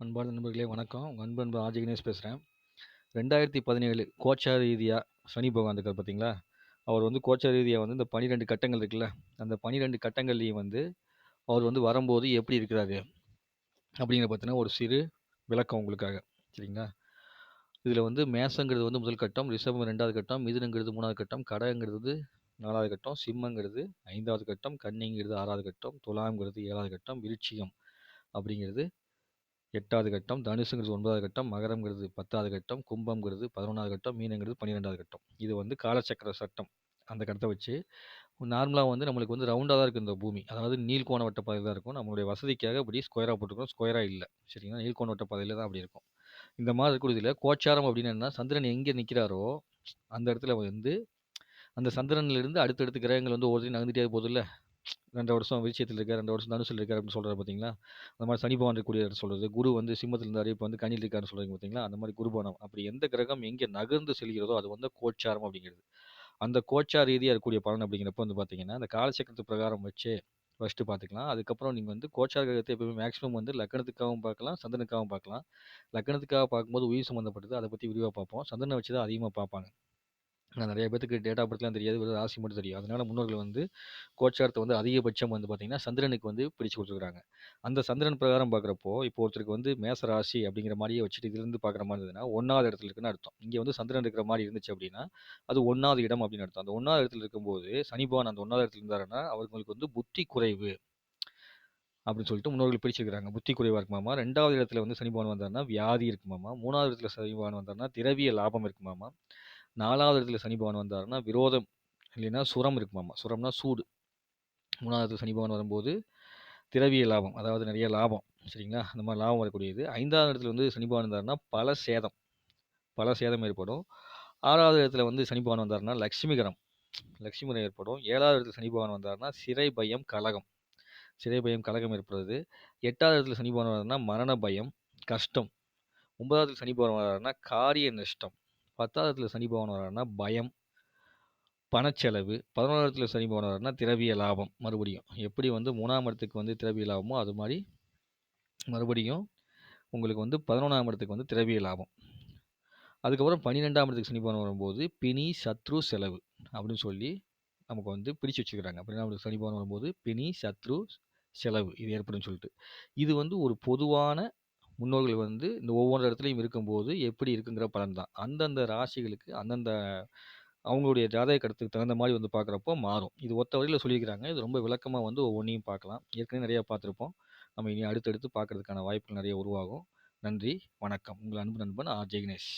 அன்பார்ந்த நண்பர்களே வணக்கம். உங்க அன்பு நண்பன் ஆர்ஜே கணேஷ் பேசுறேன். 2017 கோச்சார சனி பகவான் இருக்கார் பார்த்தீங்களா? அவர் வந்து கோச்சா ரீதியாக வந்து இந்த 12 கட்டங்கள் இருக்குல்ல, அந்த பனிரெண்டு கட்டங்கள்லேயும் வந்து அவர் வந்து வரும்போது எப்படி இருக்கிறாரு? அப்படிங்கிற பார்த்தீங்கன்னா ஒரு சிறு விளக்கம் உங்களுக்காக. சரிங்களா? இதில் வந்து மேசங்கிறது வந்து முதல் கட்டம், ரிஷபம் ரெண்டாவது கட்டம், மிதுனங்கிறது மூணாவது கட்டம், கடகங்கிறது நாலாவது கட்டம், சிம்மங்கிறது ஐந்தாவது கட்டம், கன்னிங்கிறது ஆறாவது கட்டம், துலாம்ங்கிறது ஏழாவது கட்டம், விருட்சிகம் அப்படிங்கிறது எட்டாவது கட்டம், தனுசுங்கிறது ஒன்பதாவது கட்டம், மகரம்ங்கிறது 10வது கட்டம், கும்பம்ங்கிறது 11வது கட்டம், மீனங்கிறது 12வது கட்டம். இது வந்து காலச்சக்கர சட்டம். அந்த கட்டத்தை வச்சு நார்மலாக வந்து நம்மளுக்கு வந்து ரவுண்டாக தான் இருக்குது இந்த பூமி. அதாவது நீள்கோண வட்ட தான் இருக்கும். நம்மளுடைய வசதிக்காக இப்படி ஸ்கொயராக போட்டுருக்கோம். ஸ்கொயராக இல்லை சரிங்களா? நீள்கோண வட்ட பாதையில தான் அப்படி இருக்கும். இந்த மாதிரி இருக்கிறதுல கோச்சாரம் அப்படின்னு என்ன சந்திரன் எங்கே நிற்கிறாரோ அந்த இடத்துல வந்து அந்த சந்திரன்லேருந்து அடுத்தடுத்த கிரகங்கள் வந்து ஒவ்வொருத்தையும் நகர்ந்துட்டே போகுதுல்ல. 2 வருஷம் விருச்சிகத்தில இருக்காரு, 2 வருஷம் தனுசுல இருக்கார் அப்படின்னு சொல்றாரு பார்த்தீங்களா? அந்த மாதிரி சனி பகவான் இருக்கக்கூடிய சொல்கிறது குரு வந்து சிம்மத்தில் இருந்தார் இப்போ வந்து கனியில் இருக்காருன்னு சொல்கிறீங்க பார்த்தீங்களா? அந்த மாதிரி குருபானம் அப்படி எந்த கிரகம் எங்கே நகர்ந்து செல்கிறதோ, அது வந்து கோச்சாரம் அப்படிங்கிறது. அந்த கோச்சார ரீதியாக இருக்கக்கூடிய பலன் அப்படிங்கிறப்ப வந்து பார்த்தீங்கன்னா, அந்த காலச்சக்கரத்து பிரகாரம் வச்சு ஃபஸ்ட்டு பார்த்துக்கலாம். அதுக்கப்புறம் நீங்கள் வந்து கோச்சார் கிரகத்தை எப்பவுமே மேக்ஸிமம் வந்து லக்னத்துக்காகவும் பார்க்கலாம், சந்தனுக்காகவும் பார்க்கலாம். லக்னத்துக்காக பார்க்கும்போது உயிர் சம்மந்தப்பட்டது. அதை பற்றி விரிவாக பார்ப்போம். சந்தனை வச்சு தான் அதிகமாக பார்ப்பாங்க. ஆனா நிறைய பேத்துக்கு டேட் ஆஃப் பர்த்லாம் தெரியாது. வெறும் ராசி மட்டும் தெரியும். அதனால முன்னோர்கள் வந்து கோச்சாரத்தை வந்து அதிகபட்சம் வந்து பார்த்திங்கன்னா சந்திரனுக்கு வந்து பிடிச்சு கொடுத்துருக்காங்க அந்த சந்திரன் பிரகாரம் பார்க்குறப்போ, இப்போ ஒருத்தருக்கு வந்து மேச ராசி அப்படிங்கிற மாதிரியே வச்சுட்டு இதுலேருந்து பார்க்குற மாதிரி இருந்ததுன்னா, ஒன்றாவது இடத்துல இருக்குன்னு அர்த்தம். இங்கே வந்து சந்திரன் இருக்கிற மாதிரி இருந்துச்சு அப்படின்னா, அது ஒன்றாவது இடம் அப்படின்னு அர்த்தம். அந்த ஒன்றாவது இடத்துல இருக்கும்போது, சனிபவான் அந்த ஒன்றாவது இடத்துல இருந்தாருன்னா, அவங்களுக்கு வந்து புத்தி குறைவு. அப்படின்னு சொல்லிட்டு முன்னோர்கள் பிடிச்சிருக்கிறாங்க புத்தி குறைவாக இருக்குமாமா. ரெண்டாவது இடத்துல வந்து சனிபவான் வந்தாருன்னா, வியாதி இருக்குமாமா. மூணாவது இடத்துல சனிபவான் வந்தாருன்னா, திரவிய லாபம் இருக்குமாமா. நாலாவது இடத்துல சனி பகவான் வந்தாருன்னா, விரோதம் இல்லைன்னா சுரம் இருக்குமாமா. சுரம்னா சூடு. மூணாவது இடத்துல சனி பகவான் வரும்போது, திரவிய லாபம். அதாவது நிறைய லாபம். சரிங்களா? அந்த மாதிரி லாபம் வரக்கூடியது. ஐந்தாவது இடத்துல வந்து சனி பகவான் வந்தாருன்னா பல சேதம். பல சேதம் ஏற்படும். ஆறாவது இடத்துல வந்து சனி பகவான் வந்தாருன்னா, லக்ஷ்மிகரம் லக்ஷ்மிகரம் ஏற்படும். ஏழாவது இடத்துல சனி பகவான் வந்தாருன்னா, சிறை பயம், கலகம். சிறை பயம், கலகம் ஏற்படுறது. எட்டாவது இடத்துல சனி பகவான் வந்தாருன்னா, மரண பயம், கஷ்டம். ஒன்பதாவது சனி பகவான் வராருன்னா, காரிய நஷ்டம். 10வது இடத்துல சனி பகவான் வராருன்னா, பயம், பணச்செலவு. 11வது இடத்துல சனி பகவான் வராருன்னா, திரவிய லாபம் மறுபடியும். எப்படி வந்து மூணாம் இடத்துக்கு வந்து திரவிய லாபமோ, அது மாதிரி மறுபடியும் உங்களுக்கு வந்து 11ஆம் இடத்துக்கு வந்து திரவிய லாபம். அதுக்கப்புறம் 12ஆம் இடத்துக்கு சனி பகவான் வரும்போது, பிணி, சத்ரு, செலவு அப்படின்னு சொல்லி நமக்கு வந்து பிரித்து வச்சுக்கிறாங்க. 12ஆம் இடத்துக்கு சனி பகவான் வரும்போது, பிணி, சத்ரு, செலவு இது ஏற்படும் சொல்லிட்டு. இது வந்து ஒரு பொதுவான முன்னோர்கள் வந்து இந்த ஒவ்வொரு இடத்துலையும் இருக்கும்போது எப்படி இருக்குங்கிற பலன் தான். அந்தந்த ராசிகளுக்கு அந்தந்த அவங்களுடைய ஜாதக கட்டத்துக்கு தகுந்த மாதிரி வந்து பார்க்குறப்போ மாறும். இது ஒத்த வரையில் சொல்லியிருக்கிறாங்க. இது ரொம்ப விளக்கமாக வந்து ஒவ்வொன்றையும் பார்க்கலாம். ஏற்கனவே நிறையா பார்த்துருப்போம். நம்ம இனி அடுத்தடுத்து பார்க்கறதுக்கான வாய்ப்புகள் நிறைய உருவாகும். நன்றி, வணக்கம். உங்கள் அன்பு நண்பன் ஆர் ஜெகனேஷ்